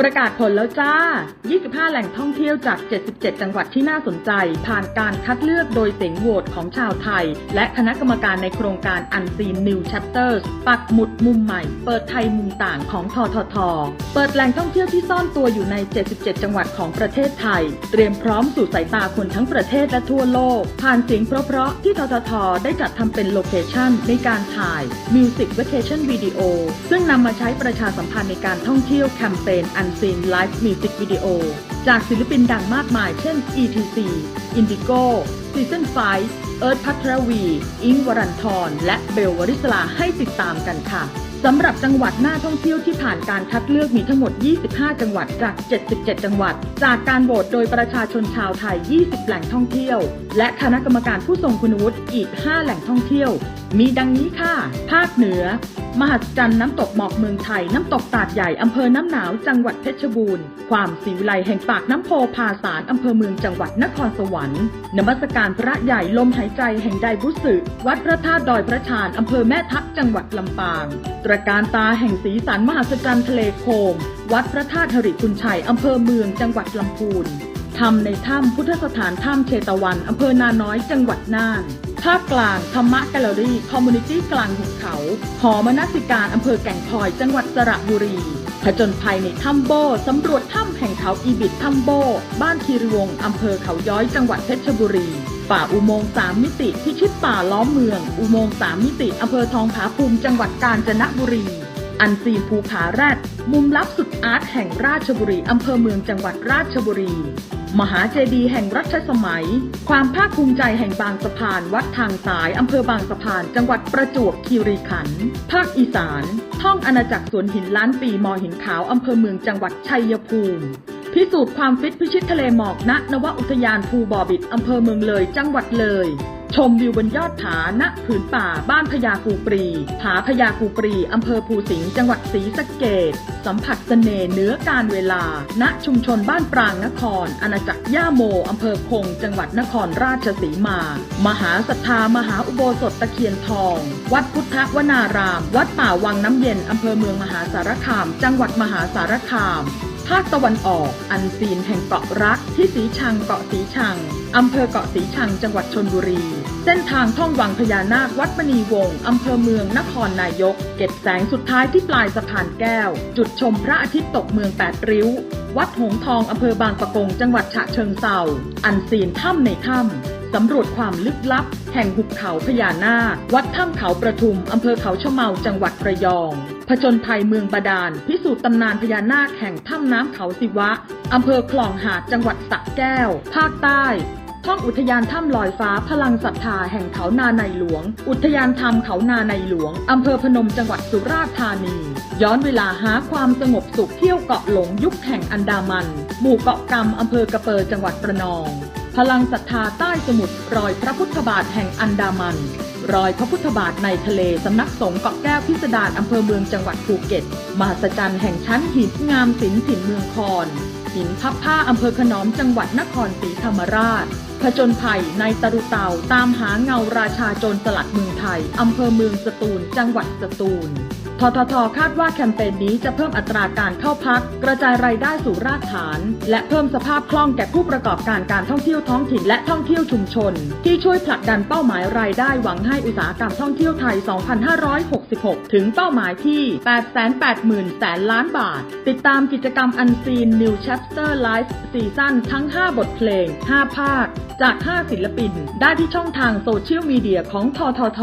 ประกาศผลแล้วจ้า 25 แหล่งท่องเที่ยวจาก 77 จังหวัดที่น่าสนใจ ผ่านการคัดเลือกโดยเสียงโหวตของชาวไทย และคณะกรรมการในโครงการ Unseen New Chapters ปักหมุดมุมใหม่ เปิดไทยมุมต่างของททท เปิดแหล่งท่องเที่ยวที่ซ่อนตัวอยู่ใน 77 จังหวัดของประเทศไทย เตรียมพร้อมสู่สายตาคนทั้งประเทศและทั่วโลก ผ่านเสียงเพราะๆที่ททท ได้จัดทำเป็นโลเคชั่นในการถ่าย Music Vacation Video ซึ่งนำมาใช้ประชาสัมพันธ์ในการท่องเที่ยวแคมเปญ Unseen Live Music Video จากศิลปินดังมากมายเช่น ETC Indigo Season 5 เอิร์ธพัทรวี อิงวรันทร และเบลวริศลาให้ติดตามกันค่ะสำหรับจังหวัดหน่าท่องเที่ยวที่ผ่านการคัดเลือกมีทั้งหมด 25 จังหวัดจาก 77 จังหวัด จากการโหวตโดยประชาชนชาวไทย 20 แหล่งท่องเที่ยว และคณะกรรมการผู้ทรงคุณวุฒิอีก 5 แหล่งท่องเที่ยว มีดังนี้ค่ะ ภาคเหนือ มหัศจรรย์น้ำตกหมอกเมืองไทย น้ำตกตาดใหญ่อำเภอน้ำหนาวจังหวัดเพชรบูรณ์ ความสีวิไลแห่งปากน้ำโพภาสารอำเภอเมืองจังหวัดนครสวรรค์นมัสการพระใหญ่ลมหายใจแห่งไดบุสึวัดพระธาตุดอยพระชานอำเภอแม่ทัพจังหวัดลำปางตระการตาแห่งสีสันมหัศจรรย์ทะเลโคม วัดพระธาตุหริคุณชัยอำเภอเมืองจังหวัดลำพูนทำในถ้ำพุทธสถานถ้ำเชตวันอำเภอนาน้อยจังหวัดน่าน ภาคกลางธรรมะแกลเลอรี่คอมมูนิตี้กลางหุบเขา หอมนสิการอำเภอแก่งคอย จังหวัดสระบุรี ผจญภัยในถ้ำโบสำรวจถ้ำแห่งเขาอีบิดถ้ำโบ บ้านคีรีวงอำเภอเขาย้อยจังหวัดเพชรบุรี ป่าอุโมงค์สามมิติพิชิตป่าล้อมเมือง อุโมงค์สามมิติอำเภอทองผาภูมิจังหวัดกาญจนบุรี อันซีนภูผาแรด มุมลับสุดอาร์ตแห่งราชบุรีอำเภอเมืองจังหวัดราชบุรี มหาเจดีย์แห่งรัชสมัย ความภาคภูมิใจแห่งบางสะพานวัดทางสายอำเภอบางสะพาน จังหวัดประจวบคีรีขันธ์ภาคอีสาน ท่องอาณาจักรสวนหินล้านปีมอหินขาวอำเภอเมืองจังหวัดชัยภูมิพิสูจน์ความฟิตพิชิตทะเลหมอกณนวอุทยานภูบ่อบิดอำเภอเมืองเลยจังหวัดเลยชมวิวบนยอดผาณผืนป่าบ้านพญากูปรี ผาพญากูปรี อำเภอภูสิงห์ จังหวัดศรีสะเกดสัมผัสเสน่ห์เนื้อการเวลา ณ ชุมชนบ้านปรางนคร อาณาจักรย่าโม อำเภอคง จังหวัดนครราชสีมา มหาศรัทธามหาอุโบสถตะเคียนทอง วัดพุทธวนาราม วัดป่าวังน้ำเย็น อำเภอเมืองมหาสารคาม จังหวัดมหาสารคาม ภาคตะวันออก อันซีนแห่งเกาะรักที่สีชังเกาะสีชัง อำเภอเกาะสีชังจังหวัดชนบุรี เส้นทางท่องวังพญานาควัดมณีวงศ์อำเภอเมืองนครนายก เก็บแสงสุดท้ายที่ปลายสะพานแก้ว จุดชมพระอาทิตย์ตกเมืองแปดริ้ว วัดหงทองอำเภอบางปะกงจังหวัดฉะเชิงเซาอันซีนถ้ำในถ้ำ สำรวจความลึกลับ แห่งหุบเขาพญานาค วัดถ้ำเขาประทุม อำเภอเขาชะเมาจังหวัดระยอง ผจญภัยเมืองบาดาล พิสูจน์ตำนานพญานาคแห่งถ้ำน้ำเขาศิวะ อำเภอคลองหาดจังหวัดสระแก้ว ภาคใต้ท่องอุทยานถ้ำลอยฟ้าพลังศรัทธาแห่งเขานาในหลวง อุทยานธรรมเขานาในหลวง อำเภอพนมจังหวัดสุราษฎร์ธานี ย้อนเวลาหาความสงบสุขเที่ยวเกาะหลงยุคแห่งอันดามัน หมู่เกาะกำอำเภอกระเปอจังหวัดระนอง พลังศรัทธาใต้สมุทรรอยพระพุทธบาทแห่งอันดามัน รอยพระพุทธบาทในทะเลสำนักสงฆ์เกาะแก้วพิสดารอำเภอเมืองจังหวัดภูเก็ต มหัศจรรย์แห่งชั้นหินงามศิลป์ถิ่นเมืองคอนหินพับผ้าอำเภอขนอมจังหวัดนครศรีธรรมราช ผจญภัยในตะรุเตาตามหาเงาราชาโจรสลัดเมืองไทยอำเภอเมืองสตูล จังหวัดสตูล ทททคาดว่าแคมเปญนี้จะเพิ่มอัตราการเข้าพัก กระจายรายได้สู่รากฐาน และเพิ่มสภาพคล่องแก่ผู้ประกอบการการท่องเที่ยวท้องถิ่นและท่องเที่ยวชุมชน ที่ช่วยผลักดันเป้าหมายรายได้หวังให้อุตสาหกรรมท่องเที่ยวไทย 2566 ถึงเป้าหมายที่ 880,000แสนล้านบาท ติดตามกิจกรรม Unseen New Chapter Live ซีซั่นทั้ง 5 บทเพลง 5 ภาค จาก 5 ศิลปิน ได้ที่ช่องทางโซเชียลมีเดียของททท